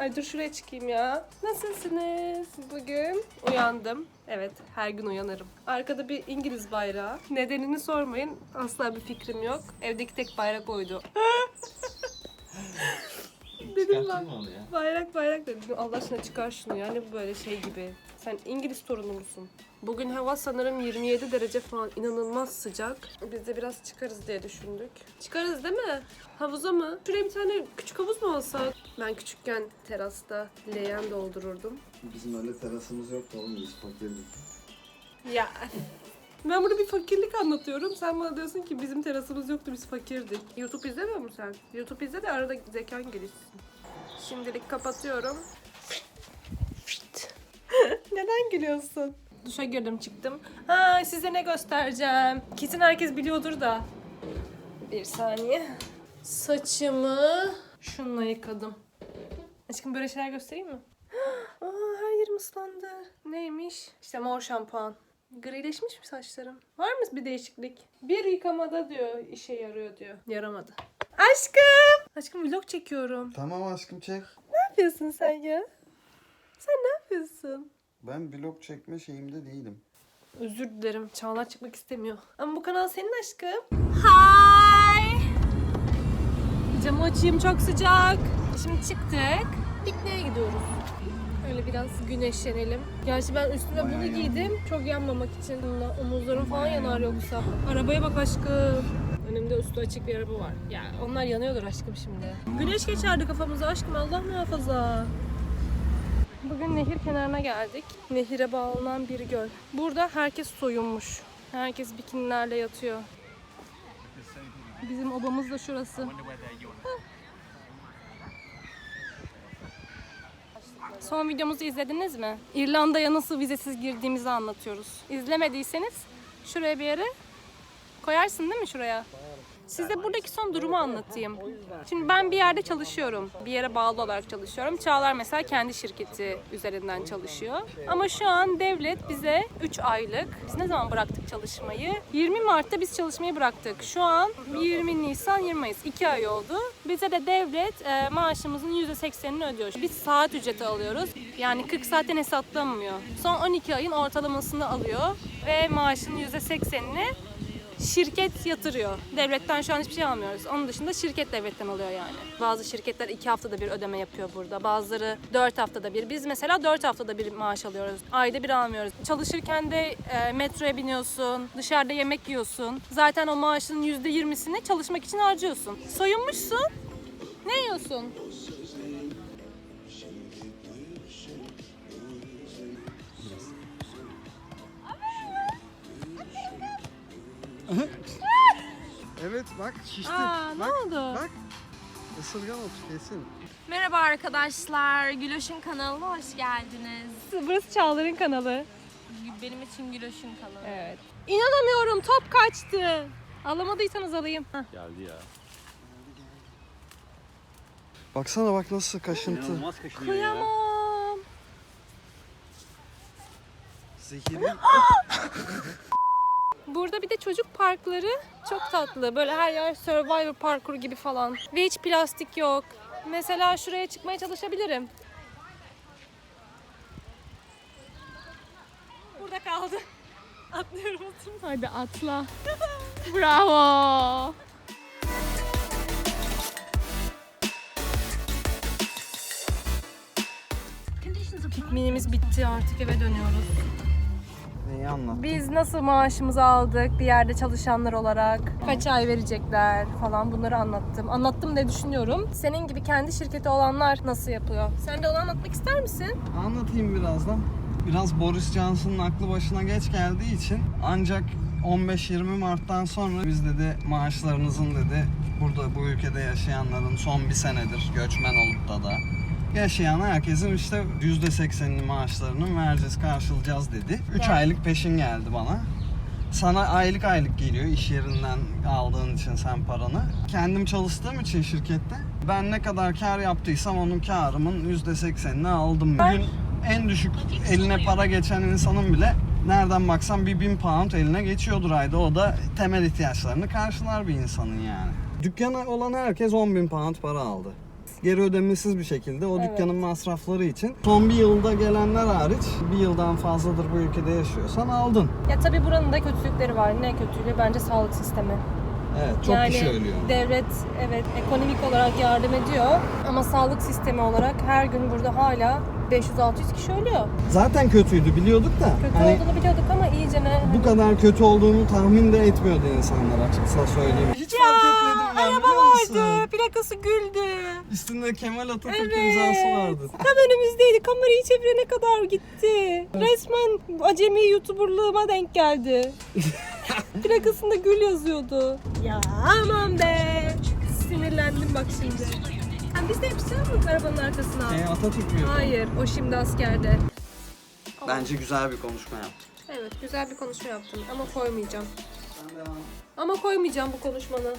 Ay dur şuraya çıkayım ya. Nasılsınız? Bugün uyandım. Evet, her gün uyanırım. Arkada bir İngiliz bayrağı. Nedenini sormayın. Asla bir fikrim yok. Evdeki tek bayrak oydu. Dedim lan. Bayrak bayrak dedim. Allah aşkına çıkar şunu yani bu böyle şey gibi. Sen İngiliz torunu musun? Bugün hava sanırım 27 derece falan inanılmaz sıcak. Biz de biraz çıkarız diye düşündük. Çıkarız değil mi? Havuza mı? Şuraya bir tane küçük havuz mu alsak? Ben küçükken terasta leğen doldururdum. Bizim öyle terasımız yoktu oğlum biz fakirdik. Ya ben burada bir fakirlik anlatıyorum. Sen bana diyorsun ki bizim terasımız yoktu biz fakirdik. YouTube izlemiyor musun sen? YouTube izle de arada zekan gelişsin. Şimdilik kapatıyorum. Neden gülüyorsun? Duşa girdim çıktım. Ha size ne göstereceğim. Kesin herkes biliyordur da. Bir saniye. Saçımı şununla yıkadım. Aşkım böyle şeyler göstereyim mi? Aa, her yerim ıslandı. Neymiş? İşte mor şampuan. Grileşmiş mi saçlarım? Var mı bir değişiklik? Bir yıkamada diyor işe yarıyor diyor. Yaramadı. Aşkım! Aşkım vlog çekiyorum. Tamam aşkım çek. Ne yapıyorsun sen ya? Sen ne yapıyorsun? Ben vlog çekme şeyimde değilim. Özür dilerim. Çağlar çıkmak istemiyor. Ama bu kanal senin aşkım. Hi. Camı açayım çok sıcak. Şimdi çıktık. Pikniğe gidiyoruz. Öyle biraz güneşlenelim. Gerçi ben üstüme bunu giydim. Çok yanmamak için. Bununla Omuzlarım falan yanar yoksa. Arabaya bak aşkım. Önümde üstü açık bir araba var. Ya onlar yanıyordur aşkım şimdi. Güneş geçerdi kafamıza aşkım Allah muhafaza. Nehir kenarına geldik. Nehire bağlanan bir göl. Burada herkes soyunmuş. Herkes bikinilerle yatıyor. Bizim obamız da şurası. Son videomuzu izlediniz mi? İrlanda'ya nasıl vizesiz girdiğimizi anlatıyoruz. İzlemediyseniz şuraya bir yere koyarsın değil mi şuraya? Size buradaki son durumu anlatayım. Şimdi ben bir yerde çalışıyorum. Bir yere bağlı olarak çalışıyorum. Çağlar mesela kendi şirketi üzerinden çalışıyor. Ama şu an devlet bize 3 aylık, biz ne zaman bıraktık çalışmayı? 20 Mart'ta biz çalışmayı bıraktık. Şu an 20 Nisan, 20 Mayıs 2 ay oldu. Bize de devlet e, maaşımızın %80'ini ödüyor. Biz saat ücreti alıyoruz. Yani 40 saatten hesaplanmıyor. Son 12 ayın ortalamasını alıyor ve maaşın %80'ini şirket yatırıyor. Devletten şu an hiçbir şey almıyoruz. Onun dışında şirket devletten alıyor yani. Bazı şirketler iki haftada bir ödeme yapıyor burada. Bazıları dört haftada bir. Biz mesela dört haftada bir maaş alıyoruz. Ayda bir almıyoruz. Çalışırken de e, metroya biniyorsun. Dışarıda yemek yiyorsun. Zaten o maaşın yüzde yirmisini çalışmak için harcıyorsun. Soyunmuşsun. Ne yiyorsun? Evet bak şişti. Aa, ne bak, oldu? Bak. Isırgan otu kesin. Merhaba arkadaşlar, Güloş'un kanalına hoş geldiniz. Burası Çağlar'ın kanalı. Benim için Güloş'un kanalı. Evet. İnanamıyorum top kaçtı. Alamadıysanız alayım. Hah. Geldi ya. Baksana bak nasıl kaşıntı. İnanılmaz kaşınıyor ya. Kıyamam. Zehirli. Burada bir de çocuk parkları çok tatlı. Böyle her yer Survivor parkuru gibi falan. Ve hiç plastik yok. Mesela şuraya çıkmaya çalışabilirim. Burada kaldı. Atlıyorum otur. Hadi atla. Bravo. Pikniğimiz bitti artık eve dönüyoruz. Anlat? Biz nasıl maaşımızı aldık bir yerde çalışanlar olarak, kaç ay verecekler falan bunları anlattım. Anlattım diye düşünüyorum. Senin gibi kendi şirketi olanlar nasıl yapıyor? Sen de onu anlatmak ister misin? Anlatayım birazdan. Biraz Boris Johnson'ın aklı başına geç geldiği için ancak 15-20 Mart'tan sonra biz dedi maaşlarınızın dedi burada bu ülkede yaşayanların son bir senedir göçmen olup da da yaşayan herkesin işte %80'ini maaşlarını vereceğiz karşılayacağız dedi. 3 Yani- aylık peşin geldi bana. Sana aylık aylık geliyor iş yerinden aldığın için sen paranı. Kendim çalıştığım için şirkette ben ne kadar kar yaptıysam onun karımın %80'ini aldım. Bugün en düşük eline para geçen insanın bile nereden baksan bir bin pound eline geçiyordur ayda. O da temel ihtiyaçlarını karşılar bir insanın yani. Dükkana olan herkes 10 bin pound para aldı. Geri ödemesiz bir şekilde o Evet. dükkanın masrafları için son bir yılda gelenler hariç bir yıldan fazladır bu ülkede yaşıyorsan aldın. Ya tabii buranın da kötülükleri var. Ne kötülüğü? Bence sağlık sistemi. Evet çok yani kişi ölüyor. devlet evet ekonomik olarak yardım ediyor ama sağlık sistemi olarak her gün burada hala 500-600 kişi ölüyor. Zaten kötüydü biliyorduk da. Kötü hani olduğunu biliyorduk ama iyice ne? bu kadar kötü olduğunu tahmin de etmiyordu insanlar açıkça söyleyeyim. Plakası güldü. Üstünde Kemal Atatürk Evet. imzası vardı. Tam önümüzdeydi. Kamerayı çevirene kadar gitti. Resmen acemi YouTuber'lığıma denk geldi. Plakasında gül yazıyordu. Ya aman be. Sinirlendim bak şimdi. Ha, biz de yapacağız mı arabanın arkasına? E, Atatürk mü? Hayır, o şimdi askerde. Bence güzel bir konuşma yaptı. Evet, güzel bir konuşma yaptın ama koymayacağım. Ama koymayacağım bu konuşmanı.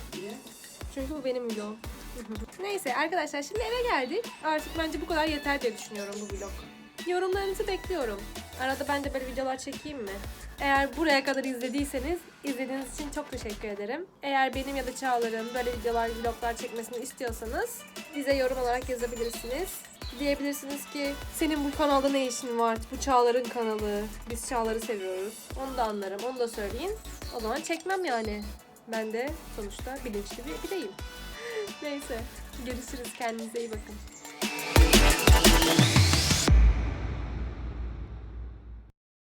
Çünkü bu benim vlogum. Neyse arkadaşlar şimdi eve geldik. Artık bence bu kadar yeter diye düşünüyorum bu vlog. Yorumlarınızı bekliyorum. Arada ben de böyle videolar çekeyim mi? Eğer buraya kadar izlediyseniz izlediğiniz için çok teşekkür ederim. Eğer benim ya da Çağlar'ın böyle videolar, vloglar çekmesini istiyorsanız bize yorum olarak yazabilirsiniz. Diyebilirsiniz ki senin bu kanalda ne işin var? Bu Çağlar'ın kanalı. Biz Çağlar'ı seviyoruz. Onu da anlarım. Onu da söyleyin. O zaman çekmem yani. Ben de sonuçta bilinçli bir bireyim. Neyse. Görüşürüz. Kendinize iyi bakın.